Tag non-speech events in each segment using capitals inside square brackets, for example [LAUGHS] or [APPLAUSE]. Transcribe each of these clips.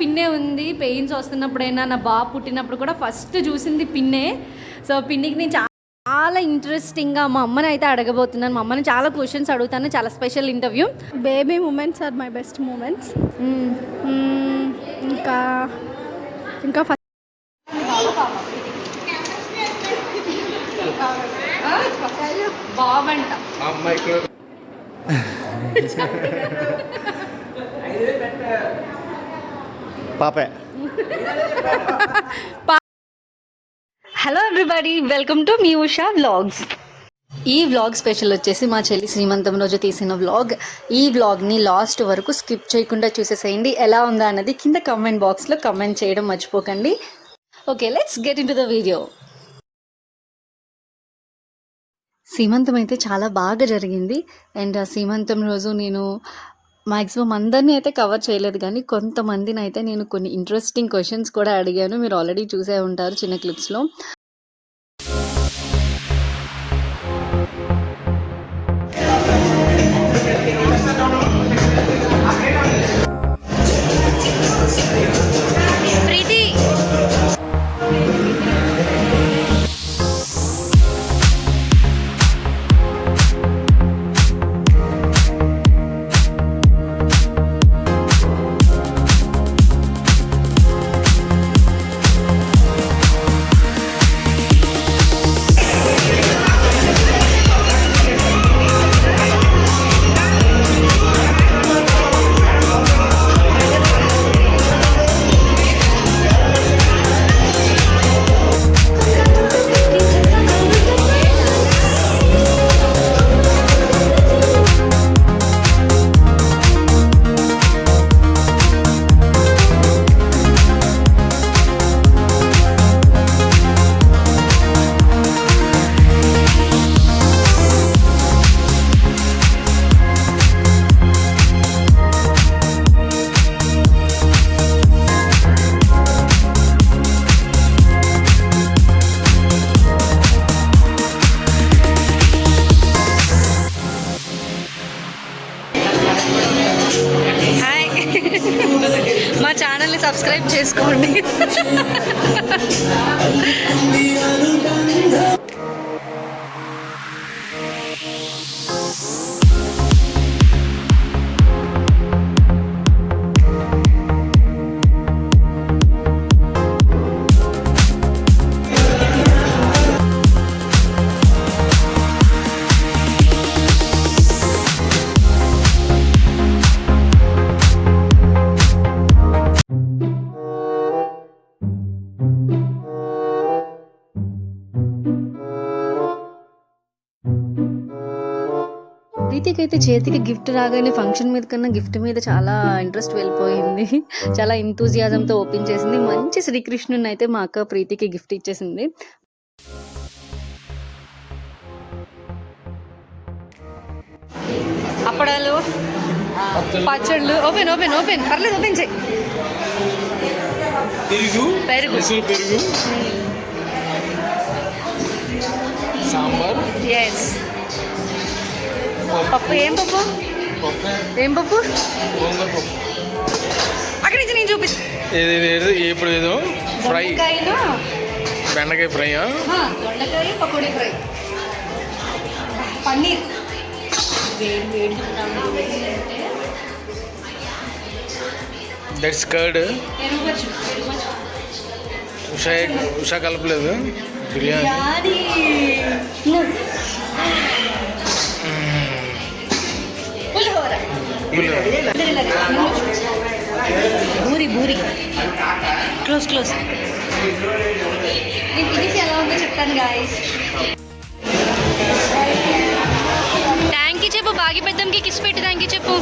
పిన్నే ఉంది పెయిన్స్ వస్తున్నప్పుడైనా నా బాబు పుట్టినప్పుడు కూడా ఫస్ట్ చూసింది పిన్నే. సో పిన్నికి నేను చాలా ఇంట్రెస్టింగ్గా మా అమ్మని అయితే అడగబోతున్నాను. మా అమ్మని చాలా క్వశ్చన్స్ అడుగుతాను చాలా special interview baby moments are my best moments ఇంకా ఇంకా ఫస్ట్ బాబంట. [LAUGHS] [LAUGHS] పాపే. హలో ఎవ్రీబడి వెల్కమ్ టు మీ ఉషా వ్లాగ్స్. ఈ వ్లాగ్ స్పెషల్ వచ్చేసి మా చెల్లి శ్రీమంతం రోజు తీసిన వ్లాగ్. ఈ వ్లాగ్ని లాస్ట్ వరకు స్కిప్ చేయకుండా చూసేసేయండి. ఎలా ఉందా అన్నది కింద కమెంట్ బాక్స్లో కమెంట్ చేయడం మర్చిపోకండి. Okay let's get into the video సీమంతం అయితే చాలా బాగా జరిగింది. అండ్ ఆ సీమంతం రోజు నేను మ్యాక్సిమం అందరినీ అయితే కవర్ చేయలేదు కానీ కొంతమందిని అయితే నేను కొన్ని ఇంట్రెస్టింగ్ క్వశ్చన్స్ కూడా అడిగాను. మీరు ఆల్రెడీ చూసే ఉంటారు చిన్న క్లిప్స్లో ప్రీతి అయితే చేతికి గిఫ్ట్ రాగానే ఫంక్షన్ మీద కన్నా గిఫ్ట్ మీద చాలా ఇంట్రెస్ట్ వెళ్ళిపోయింది. చాలా ఎంతూజియాజంతో ఓపెన్ చేసింది. మంచి శ్రీకృష్ణుని అయితే మా అక్క ప్రీతికి గిఫ్ట్ ఇచ్చేసింది. అప్పడాలు పచ్చళ్ళు ఓపెన్ ఓపెన్ ఓపెన్. పర్లేదు ఓపెన్ చేయి. పెరుగు పెరుగు. మైసూర్ పెరుగు. సాంబార్. ఎస్ పప్పు ఏం పప్పు ఏం పప్పు అక్కడి నుంచి నేను చూపిస్తాను ఏది ఏదో ఇప్పుడు ఏదో ఫ్రై. బెండకాయ ఫ్రై దొండకాయ pakodi fry. Paneer. That's curd. Usha Usha కలపలేదు. బిర్యానీ. బూరి బూరి. క్లోజ్ క్లోజ్ నేను తినేసి ఎలా ఉందో చెప్తాను గాయస్ థ్యాంక్ యూ చెప్పు. బాగి పెద్దంకి కిస్ పెట్టి థ్యాంక్ యూ చెప్పు.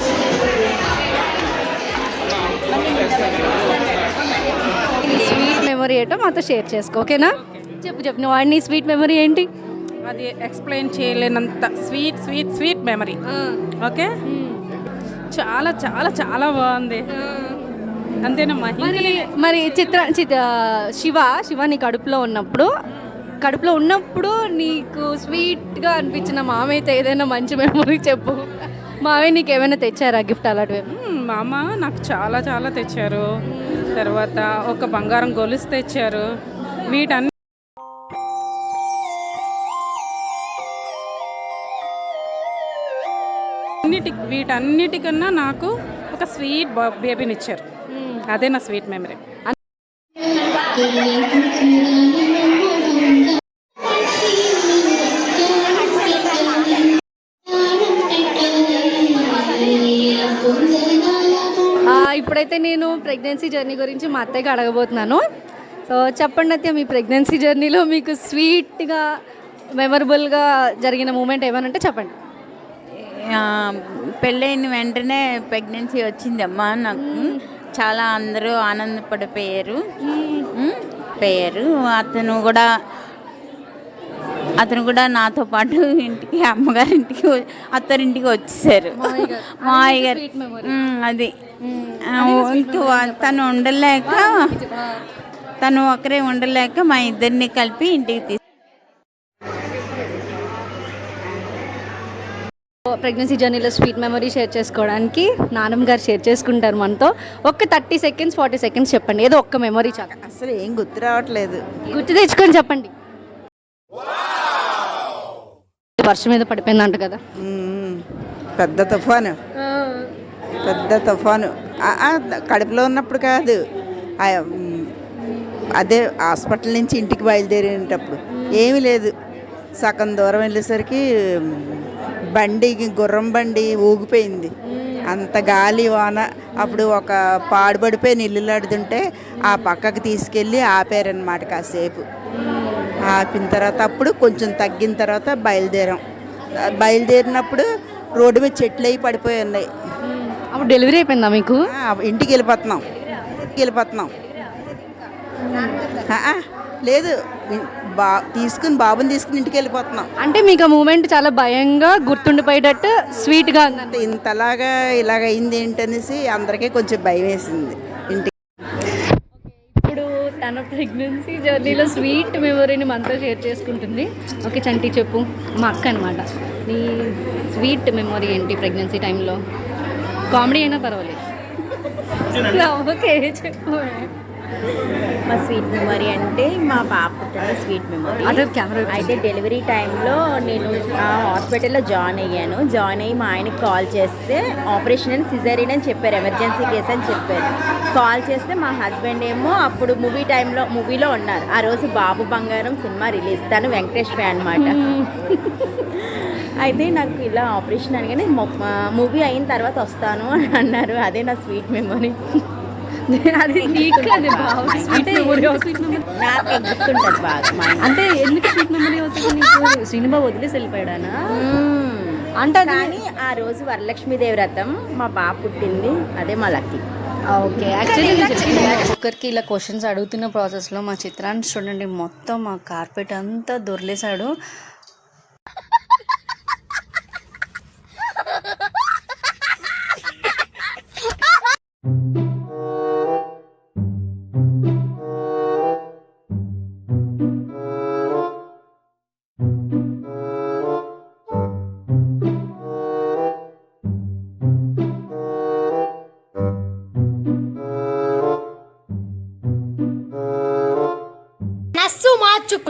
స్వీట్ మెమరీ ఏంటో మాతో షేర్ చేసుకో ఓకేనా? చెప్పు చెప్పు. నువ్వు వాడిని స్వీట్ మెమరీ ఏంటి? అది explain చేయలేనంత sweet sweet sweet memory okay చాలా చాలా చాలా బాగుంది. అంతేనమ్మా మరి మరి చిత్ర చిత్ర శివ శివ నీ కడుపులో ఉన్నప్పుడు కడుపులో ఉన్నప్పుడు నీకు స్వీట్గా అనిపించిన మామయ్యతో ఏదైనా మంచి మెమరీ చెప్పు. మావయ్య నీకు ఏమైనా తెచ్చారా గిఫ్ట్ అలాంటివి? మ్మ్, మా అమ్మ నాకు చాలా చాలా తెచ్చారు. తర్వాత ఒక బంగారం గొలుసు తెచ్చారు. వీటన్ని అన్నిటి వీటన్నిటికన్నా నాకు ఒక స్వీట్ బేబీని ఇచ్చారు అదే నా స్వీట్ మెమరీ. ఇప్పుడైతే నేను ప్రెగ్నెన్సీ జర్నీ గురించి మా అత్తయ్యకి అడగబోతున్నాను. సో చెప్పండి అత్య మీ ప్రెగ్నెన్సీ జర్నీలో మీకు స్వీట్గా మెమరబుల్గా జరిగిన మూమెంట్ ఏమైనా ఉంటే చెప్పండి. పెళ్ళైన వెంటనే ప్రెగ్నెన్సీ వచ్చిందమ్మా నాకు. చాలా అందరూ ఆనందపడిపోయారు. పోయారు. అతను కూడా అతను కూడా నాతో పాటు ఇంటికి అమ్మగారింటికి అత్తారింటికి వచ్చేసారు. మావయ్య గారు. [LAUGHS] అది. ఇంక తను ఉండలేక తను ఒకరే ఉండలేక మా ఇద్దరిని కలిపి ఇంటికి తీసుకు ప్రెగ్నెన్సీ జర్నీలో స్వీట్ మెమరీ షేర్ చేసుకోవడానికి నానమ్మ గారు షేర్ చేసుకుంటారు మనతో. ఒక్క థర్టీ సెకండ్స్ ఫార్టీ సెకండ్స్ చెప్పండి. ఏదో ఒక్క మెమరీ చాలు. అసలు ఏం గుర్తు రావట్లేదు. గుర్తు తెచ్చుకొని చెప్పండి. వర్షం మీద పడిపోయిందంట కదా. పెద్ద తుఫాను. పెద్ద తుఫాను. కడుపులో ఉన్నప్పుడు కాదు. అదే హాస్పిటల్ నుంచి ఇంటికి బయలుదేరేటప్పుడు. ఏమీ లేదు. సగం దూరం వెళ్ళేసరికి బండి గుర్రం బండి ఊగిపోయింది. అంత గాలి వాన అప్పుడు ఒక పాడుపడిపోయి ఇల్లులాడుతుంటే ఆ పక్కకు తీసుకెళ్ళి ఆపారనమాట కాసేపు. ఆపిన తర్వాత అప్పుడు కొంచెం తగ్గిన తర్వాత బయలుదేరాం. బయలుదేరినప్పుడు రోడ్డు మీద చెట్లు అయి పడిపోయి ఉన్నాయి. అప్పుడు డెలివరీ అయిపోయిందా మీకు? ఇంటికి వెళ్ళిపోతున్నాం. వెళ్ళిపోతున్నాం. లేదు బా తీసుకుని బాబుని తీసుకుని ఇంటికి వెళ్ళిపోతున్నాం. అంటే మీకు ఆ మూమెంట్ చాలా భయంగా గుర్తుండిపోయేటట్టు స్వీట్గా అంటే ఇంతలాగా ఇలాగ అయింది ఏంటనేసి అందరికీ కొంచెం భయం వేసింది. ఇంటికి ఇప్పుడు తన ప్రెగ్నెన్సీ జర్నీలో స్వీట్ మెమొరీని మనతో షేర్ చేసుకుంటుంది. ఓకే చంటి చెప్పు మా అక్క అనమాట నీ స్వీట్ మెమొరీ ఏంటి ప్రెగ్నెన్సీ టైంలో? కామెడీ అయినా పర్వాలేదు. ఓకే చెప్పు. మా స్వీట్ మెమరీ అంటే మా పాప పుట్టిన స్వీట్ మెమరీ. అయితే డెలివరీ టైంలో నేను హాస్పిటల్లో జాయిన్ అయ్యాను. జాయిన్ అయ్యి మా ఆయనకి కాల్ చేస్తే ఆపరేషన్ అని సిజరీన్ అని చెప్పారు ఎమర్జెన్సీ కేస్ అని చెప్పారు. కాల్ చేస్తే మా హస్బెండ్ ఏమో అప్పుడు మూవీ టైంలో మూవీలో ఉన్నారు. ఆ రోజు బాబు బంగారం సినిమా రిలీజ్. తను వెంకటేష్ ఫ్యాన్ అనమాట అయితే నాకు ఇలా ఆపరేషన్ అనగానే మూవీ అయిన తర్వాత వస్తాను అని అన్నారు. అదే నా స్వీట్ మెమరీ. అది నీకు గుర్తుంటుంది బాగా మా ఆయన అంటే ఎందుకు స్వీట్ మెమొరీ అవుతుంది నీకు? సినిమా వదిలేసి వెళ్ళిపోయాడానా? అంటే కానీ ఆ రోజు వరలక్ష్మీదేవి వ్రతం మా బాబు పుట్టింది అదే మా లక్కీ. ఓకే. యాక్చువల్లీ ఒక్కరికి ఇలా క్వశ్చన్స్ అడుగుతున్న ప్రాసెస్లో మా చిత్రాన్ని చూడండి మొత్తం మా కార్పెట్ అంతా దొర్లేశాడు.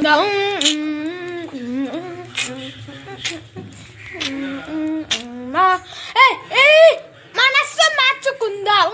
Und da మనస్సు మార్చుకుందాం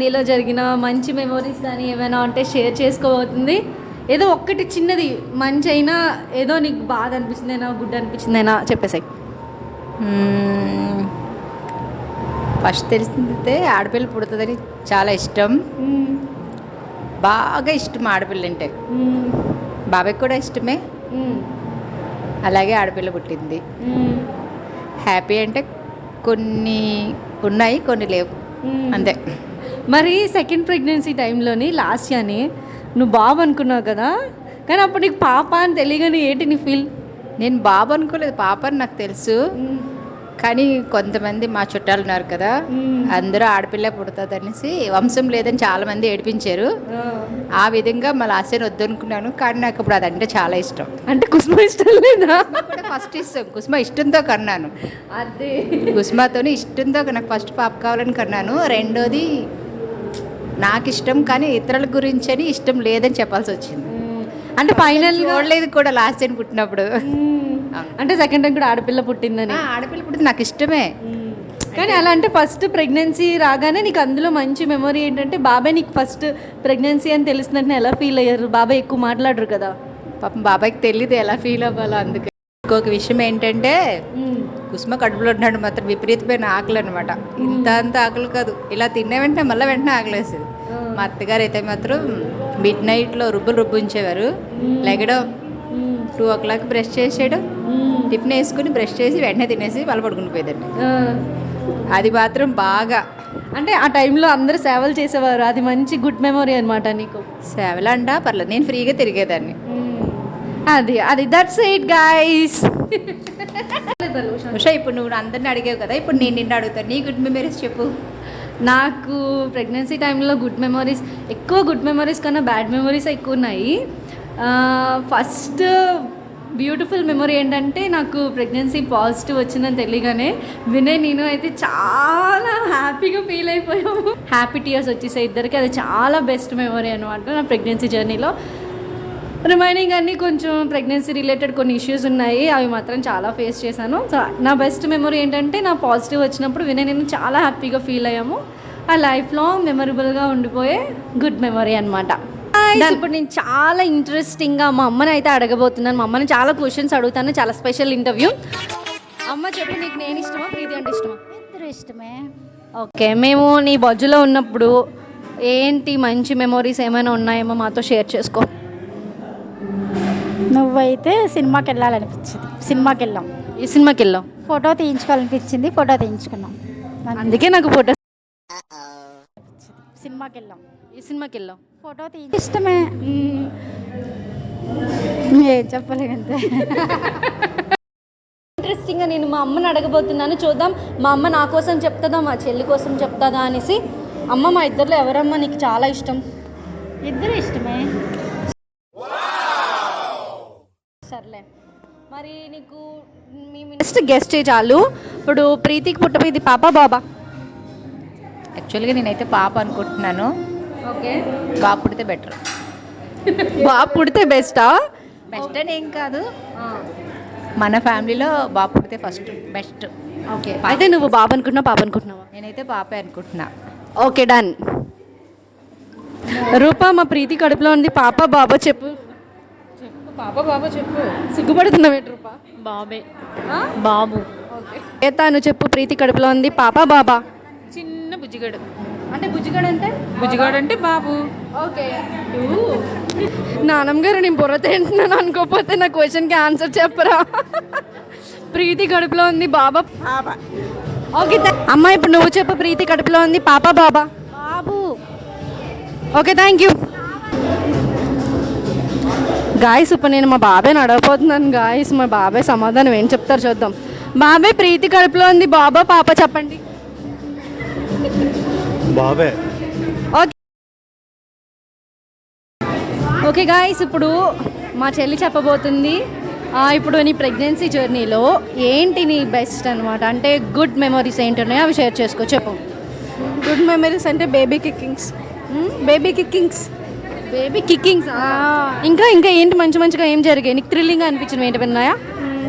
జర్నీలో జరిగిన మంచి మెమొరీస్ కానీ ఏమైనా ఉంటే షేర్ చేసుకోబోతుంది. ఏదో ఒక్కటి చిన్నది మంచి అయినా ఏదో నీకు బాధ అనిపించిందైనా గుడ్ అనిపించిందైనా చెప్పేసాయి. ఫస్ట్ తెలిసిందే ఆడపిల్ల పుడుతుందని చాలా ఇష్టం. బాగా ఇష్టం ఆడపిల్ల అంటే. బాబాయ్కి కూడా ఇష్టమే. అలాగే ఆడపిల్ల పుట్టింది. హ్యాపీ అంటే కొన్ని ఉన్నాయి కొన్ని లేవు. అంతే. మరి సెకండ్ ప్రెగ్నెన్సీ టైంలోని లాస్ట్ అని నువ్వు బాబు అనుకున్నావు కదా కానీ అప్పుడు నీకు పాప అని తెలియగానే ఏంటి నీ ఫీల్ నేను బాబు అనుకోలేదు పాప అని నాకు తెలుసు. కానీ కొంతమంది మా చుట్టాలు ఉన్నారు కదా అందరూ ఆడపిల్ల పుడుతుంది అనేసి వంశం లేదని చాలా మంది ఏడిపించారు. ఆ. విధంగా మా లాస్ట్ అని వద్దనుకున్నాను కానీ నాకు ఇప్పుడు అదంటే చాలా ఇష్టం. అంటే కుసుమ ఇష్టం లేదా? ఫస్ట్ ఇష్టం. కుసుమ ఇష్టంతో కన్నాను. అదే. కుసుమతోని ఇష్టంతో నాకు ఫస్ట్ పాప కావాలని కన్నాను. రెండోది నాకు ఇష్టం కానీ ఇతరుల గురించి అని ఇష్టం లేదని చెప్పాల్సి వచ్చింది. అంటే ఫైనల్ చూడలేదు కూడా లాస్ట్ టైం పుట్టినప్పుడు. అంటే సెకండ్ టైం కూడా ఆడపిల్ల పుట్టిందని. ఆడపిల్ల పుట్టింది. నాకు ఇష్టమే. కానీ అలా అంటే ఫస్ట్ ప్రెగ్నెన్సీ రాగానే నీకు అందులో మంచి మెమరీ ఏంటంటే బాబాయ్ నీకు ఫస్ట్ ప్రెగ్నెన్సీ అని తెలిసినట్టు ఎలా ఫీల్ అయ్యారు? బాబాయ్ ఎక్కువ మాట్లాడరు కదా. పాపం బాబాయ్కి తెలియదు ఎలా ఫీల్ అవ్వాలో అందుకే. ఇంకొక విషయం ఏంటంటే కుసుమ కడుపులో ఉన్నాడు మాత్రం విపరీతమైన ఆకలి అనమాట ఇంత అంత ఆకలి కాదు. ఇలా తిన్న వెంటనే మళ్ళీ వెంటనే ఆకలేసేది. మా అత్తగారు అయితే మాత్రం మిడ్ నైట్లో రుబ్బులు రుబ్బు ఉంచేవారు లెగడం. టూ ఓ క్లాక్ బ్రష్ చేసేయడం. టిఫిన్ వేసుకుని బ్రష్ చేసి వెంటనే తినేసి వాళ్ళు పడుకుని పోయేదండి అది మాత్రం బాగా. అంటే ఆ టైంలో అందరూ సేవలు చేసేవారు. అది మంచి గుడ్ మెమరీ అనమాట నీకు. సేవలంటా పర్లేదు. నేను ఫ్రీగా తిరిగేదాన్ని. అది అది దట్స్ ఇట్ గైస్ ఉషా ఇప్పుడు నువ్వు అందరిని అడిగావు కదా ఇప్పుడు నేను నిన్ను అడుగుతాను. నీ గుడ్ మెమరీస్ చెప్పు. నాకు ప్రెగ్నెన్సీ టైంలో గుడ్ మెమరీస్ ఎక్కువ గుడ్ మెమరీస్ కన్నా బ్యాడ్ మెమరీస్ ఎక్కువ ఉన్నాయి. ఫస్ట్ బ్యూటిఫుల్ మెమరీ ఏంటంటే నాకు ప్రెగ్నెన్సీ పాజిటివ్ వచ్చిందని తెలియగానే వినయ్ నేను అయితే చాలా హ్యాపీగా ఫీల్ అయిపోయాము. హ్యాపీ టీయర్స్ వచ్చేసాయి ఇద్దరికి. అది చాలా బెస్ట్ మెమరీ అనమాట నా ప్రెగ్నెన్సీ జర్నీలో రిమైనింగ్ అన్నీ కొంచెం ప్రెగ్నెన్సీ రిలేటెడ్ కొన్ని ఇష్యూస్ ఉన్నాయి. అవి మాత్రం చాలా ఫేస్ చేశాను. సో నా బెస్ట్ మెమరీ ఏంటంటే నా పాజిటివ్ వచ్చినప్పుడు వినయ్ నేను చాలా హ్యాపీగా ఫీల్ అయ్యాము. ఆ లైఫ్ లాంగ్ మెమరబుల్గా ఉండిపోయే గుడ్ మెమరీ అనమాట ఇప్పుడు నేను చాలా ఇంట్రెస్టింగ్గా మా అమ్మని అయితే అడగబోతున్నాను. మా అమ్మని చాలా క్వశ్చన్స్ అడుగుతాను. చాలా స్పెషల్ ఇంటర్వ్యూ అమ్మ చెప్పు నీకు నేను ఇష్టమా ప్రీతి అంటే ఇష్టమా? ఇద్దరు ఇష్టమే. ఓకే మేము నీ బొజ్జులో ఉన్నప్పుడు ఏంటి మంచి మెమొరీస్ ఏమైనా ఉన్నాయేమో మాతో షేర్ చేసుకో. నువ్వైతే సినిమాకి వెళ్ళాలనిపించింది సినిమాకి వెళ్ళాం ఈ సినిమాకి వెళ్ళాం ఫోటో తీయించుకోవాలనిపించింది ఫోటో తీయించుకున్నాం. అందుకే నాకు ఫోటో సినిమాకి వెళ్ళాం ఈ సినిమాకి వెళ్ళాం ఫోటో తీ ఇష్టమే. ఏం చెప్పలేకంతే ఇంట్రెస్టింగ్గా నేను మా అమ్మని అడగబోతున్నాను. చూద్దాం. మా అమ్మ నా కోసం చెప్తుందా? మా చెల్లి కోసం చెప్తుందా అనేసి. అమ్మ మా ఇద్దరిలో ఎవరమ్మా నీకు చాలా ఇష్టం? ఇద్దరు ఇష్టమే. సర్లే. మరి నీకు మీ నెక్స్ట్ గెస్ట్ చాలు. ఇప్పుడు ప్రీతికి పుట్టపోయింది పాప బాబా. యాక్చువల్గా నేనైతే పాప అనుకుంటున్నాను. ఓకే. బాబు పుడితే బెటర్ బాబు పుడితే బెస్టా బెస్ట్ అని ఏం కాదు. మన ఫ్యామిలీలో బాబు పుడితే ఫస్ట్ బెస్ట్ ఓకే. అయితే నువ్వు బాబు అనుకుంటున్నావు పాప అనుకుంటున్నావా? నేనైతే పాపే అనుకుంటున్నా. ఓకే డన్ రూపా మా ప్రీతి కడుపులో ఉంది. పాప బాబా చెప్పు. చెప్పు పాప బాబా చెప్పు. సిగ్గుపడుతున్నావు ఏంటి రూపా? బాబే? బాబు. ఏ తాను చెప్పు ప్రీతి కడుపులో ఉంది. పాప బాబా? బుజ్జిగాడు. అంటే బుజ్జిగాడు అంటే బుజ్జిగాడు అంటే బాబు. ఓకే. నానమ్మ గారు నేను బుర్ర తింటున్నాను అనుకోకపోతే నా క్వశ్చన్కి ఆన్సర్ చెప్పరా? ప్రీతి కడుపులో ఉంది బాబా. ఓకే అమ్మ ఇప్పుడు నువ్వు చెప్పు ప్రీతి కడుపులో ఉంది పాప బాబా. బాబు. ఓకే థ్యాంక్ యూ గాయస్ ఇప్పుడు నేను మా బాబాయ్ అడగపోతున్నాను గాయస్ మా బాబాయ్ సమాధానం ఏం చెప్తారు చూద్దాం. బాబాయ్ ప్రీతి కడుపులో ఉంది బాబా పాప చెప్పండి. బాబే. ఓకే. గాయస్ ఇప్పుడు మా చెల్లి చెప్పబోతుంది ఆ, ఇప్పుడు నీ ప్రెగ్నెన్సీ జర్నీలో ఏంటి నీ బెస్ట్ అనమాట అంటే గుడ్ మెమరీస్ ఏంటి ఉన్నాయో అవి షేర్ చేసుకో చెప్పు. గుడ్ మెమరీస్ అంటే baby kickings baby kickings baby kickings ఇంకా ఇంకా ఏంటి మంచి మంచిగా ఏం జరిగాయి? నీకు థ్రిల్లింగ్ అనిపించినవి ఏంటి విన్నాయా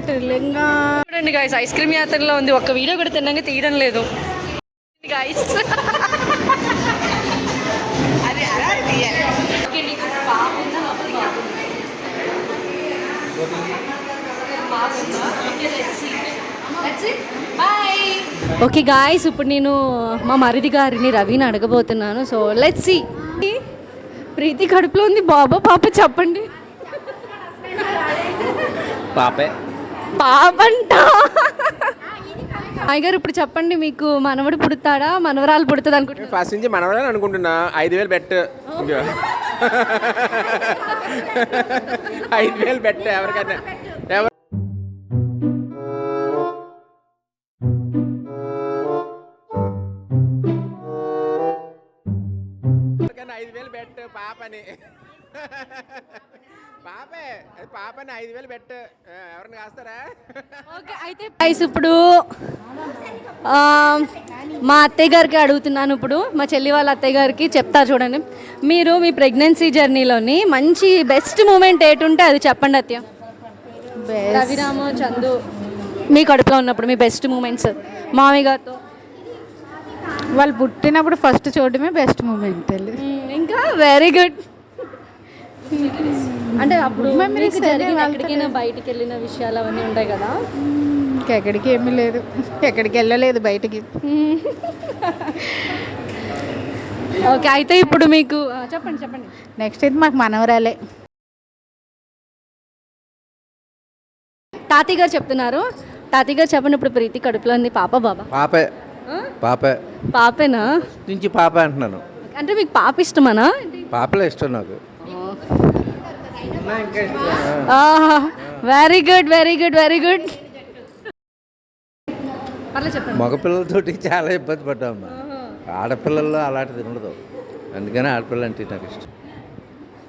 థ్రిల్లింగ్గా చూడండి గాయస్ ఐస్ క్రీమ్ యాత్రలో ఉంది. ఒక్క వీడియో కూడా తిన్నాక తీయడం లేదు. గైస్ అది అలా తీయాలి. ఓకే గాయస్ ఇప్పుడు నేను మా మరిది గారిని రవిని అడగబోతున్నాను. సో లెట్స్ ప్రీతి కడుపులో ఉంది. బాబా పాప చెప్పండి. పాపే. పాపంటా? గారు ఇప్పుడు చెప్పండి మీకు మనవడు పుడతాడా? మనవరాలు పుడుతుంది అనుకుంటున్నా. ఫస్ట్ నుంచి మనవరాలు అనుకుంటున్నా. ఐదు వేలు బెట్ ఐదు వేలు బెట్ ఎవరికైనా. ఎవరు ఎవరికైనా ఐదు వేలు బెట్ పాపని. పాపని ఐదు వేలు బెట్ ఎవరిని కాస్తారా? ఓకే అయితే గైస్ ఇప్పుడు మా అత్తయ్య గారికి అడుగుతున్నాను ఇప్పుడు. మా చెల్లి వాళ్ళ అత్తయ్య గారికి చెప్తా చూడండి. మీరు మీ ప్రెగ్నెన్సీ జర్నీలోని మంచి బెస్ట్ మూమెంట్ ఏటుంటే అది చెప్పండి అత్తయ్య. రవిరామ చందు మీ కడుపులో ఉన్నప్పుడు మీ బెస్ట్ మూమెంట్స్ మామయ్య గారితో. వాళ్ళు పుట్టినప్పుడు ఫస్ట్ చూడడమే బెస్ట్ మూమెంట్ ఇంకా వెరీ గుడ్ అంటే అప్పుడు మీకు జరిగిన ఎక్కడికైనా బయటికి వెళ్ళిన విషయాలు అవన్నీ ఉంటాయి కదా? ఎక్కడికి ఏమీ లేదు. ఎక్కడికి వెళ్ళలేదు బయటికి. ఓకే అయితే ఇప్పుడు మీకు ఆ, చెప్పండి చెప్పండి. నెక్స్ట్ ఇది మాకు మనవరాలే. తాతయ్య గారు చెప్తున్నారు. తాతయ్య గారు చెప్పండి ఇప్పుడు ప్రీతి కడుపులో ఉంది. పాప బాబా. పాపే. ఆ? పాపే. పాపేనా? నుంచి పాప అంటున్నాను. అంటే మీకు పాప ఇష్టమనా? పాపలే ఇష్టం నాకు. Very good very good very good మగపిల్లలతోటి చాలా ఇబ్బంది పడ్డాము ఆడపిల్లల్లో అలాంటిది ఉండదు. అందుకని ఆడపిల్ల అంటే నాకు ఇష్టం.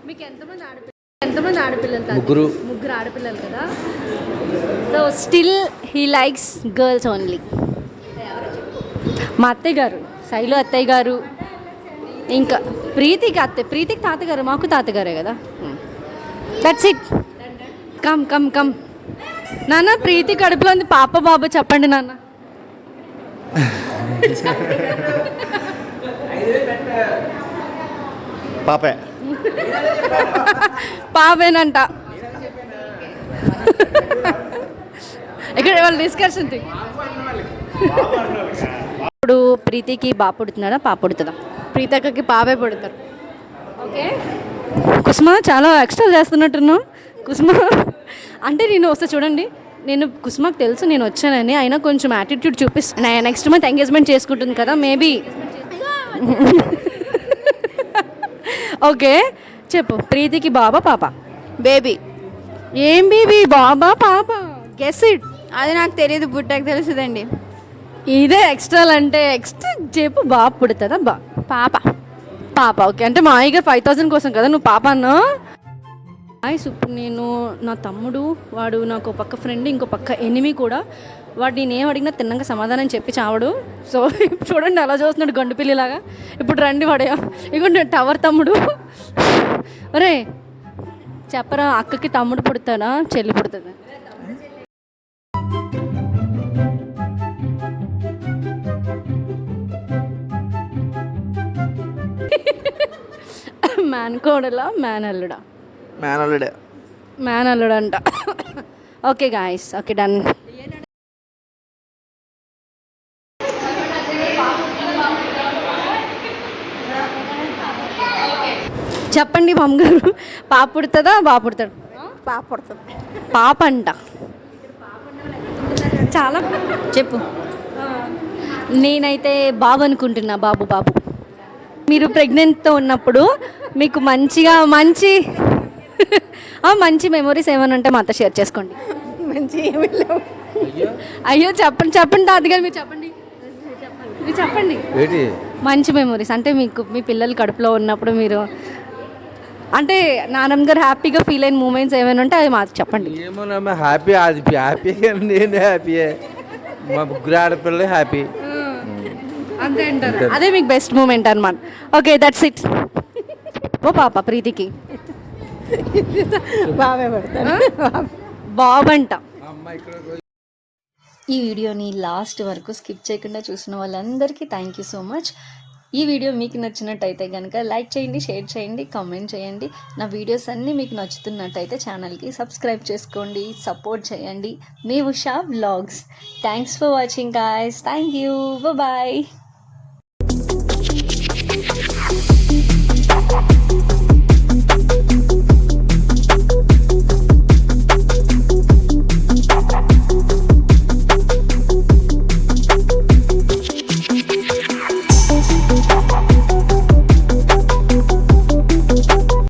మీకు ఎంతమంది ఆడపిల్లలు ఎంతమంది ఆడపిల్లలు? ముగ్గురు. ముగ్గురు ఆడపిల్లలు కదా? So still he likes girls only మా అత్తయ్య గారు శైలు అత్తయ్య గారు ఇంకా ప్రీతికి అత్తయ్య ప్రీతికి తాతగారు మాకు తాతగారే కదా? That's it come come come నాన్న ప్రీతి కడుపులో ఉంది పాప బాబు చెప్పండి నాన్న. పాపే. పాపేనంట. ఇక్కడ వాళ్ళ డిస్కషన్ ఇప్పుడు ప్రీతికి బాబు పుడుతున్నాడా పాప పుడుతుందా? ప్రీతక్కకి పాపే పుడతారు. ఓకే. కుసుమ చాలా ఎక్స్ట్రా చేస్తున్నట్టున్నావు. కుసుమ అంటే నేను వస్తే చూడండి. నేను కుసుమకు తెలుసు నేను వచ్చానని అయినా కొంచెం యాటిట్యూడ్ చూపిస్తాను నెక్స్ట్ మంత్ ఎంగేజ్మెంట్ చేసుకుంటుంది కదా మేబీ ఓకే చెప్పు. ప్రీతికి బాబా పాప? బేబీ. ఏం బేబీ? బాబా పాప? గెస్ ఇట్ అది నాకు తెలియదు పుట్టాక తెలుసుదండి. ఇదే ఎక్స్ట్రా అంటే ఎక్స్ట్రా చెప్పు బాబు పుడుతుందా బా. పాప. పాప ఓకే. అంటే మా అయ్యగారు ఫైవ్ థౌసండ్ కోసం కదా నువ్వు పాప అన్నా? హాయ్ ఇప్పుడు నేను నా తమ్ముడు వాడు నాకు పక్క ఫ్రెండ్ ఇంకో పక్క ఎనిమి కూడా. వాడు నేను ఏం అడిగినా తిన్నాక సమాధానం చెప్పి చావడు. సో ఇప్పుడు చూడండి అలా చూస్తున్నాడు గండుపిల్లిలాగా ఇప్పుడు రండి వాడే. ఇగో టవర్ తమ్ముడు. ఒరే చెప్పరా అక్కకి తమ్ముడు పుడతానా చెల్లి పుడుతుందా మ్యాన్ కోడలా మ్యాన్ అల్లుడా? మేనల్లుడే మ్యాన్ అల్లుడు అంట ఓకే గాయస్ ఓకే డన్ చెప్పండి మమ్మ గారు. పాప పుడుతుందా బాబు పుడతాడు? పాప పుడుతుంది. పాప అంట. చాలా చెప్పు. నేనైతే బాబు అనుకుంటున్నా బాబు బాబు. మీరు ప్రెగ్నెంట్తో ఉన్నప్పుడు మీకు మంచిగా మంచి ఆ, మంచి మెమొరీస్ ఏమైనా ఉంటే మాతో షేర్ చేసుకోండి. మంచి ఏమీ అయ్యో. చెప్పండి చెప్పండి తాతగారు మీరు చెప్పండి. మీరు చెప్పండి. ఏంటి? మంచి మెమొరీస్ అంటే మీకు మీ పిల్లలు కడుపులో ఉన్నప్పుడు మీరు అంటే నానమ్మ గారు హ్యాపీగా ఫీల్ అయిన మూమెంట్స్ ఏమైనా ఉంటే అవి మాకు చెప్పండి. ఏమోనమ్మా హ్యాపీ అది హ్యాపీ నేను హ్యాపీయే మా ముగ్గురు ఆడపిల్లలు హ్యాపీ అంతే అంటారు. అదే మీకు బెస్ట్ మూమెంట్ అనమాట ఓకే దట్స్ ఇట్ ఓ పాప ప్రీతికి. [LAUGHS] బాబే పుడతారు బాబంట. ఈ వీడియోని లాస్ట్ వరకు స్కిప్ చేయకుండా చూసిన వాళ్ళందరికీ థ్యాంక్ యూ సో మచ్ ఈ వీడియో మీకు నచ్చినట్టయితే కనుక లైక్ చేయండి షేర్ చేయండి కామెంట్ చేయండి. నా వీడియోస్ అన్నీ మీకు నచ్చుతున్నట్టయితే ఛానల్కి సబ్స్క్రైబ్ చేసుకోండి సపోర్ట్ చేయండి. మీ Usha vlogs thanks for watching guys thank you bye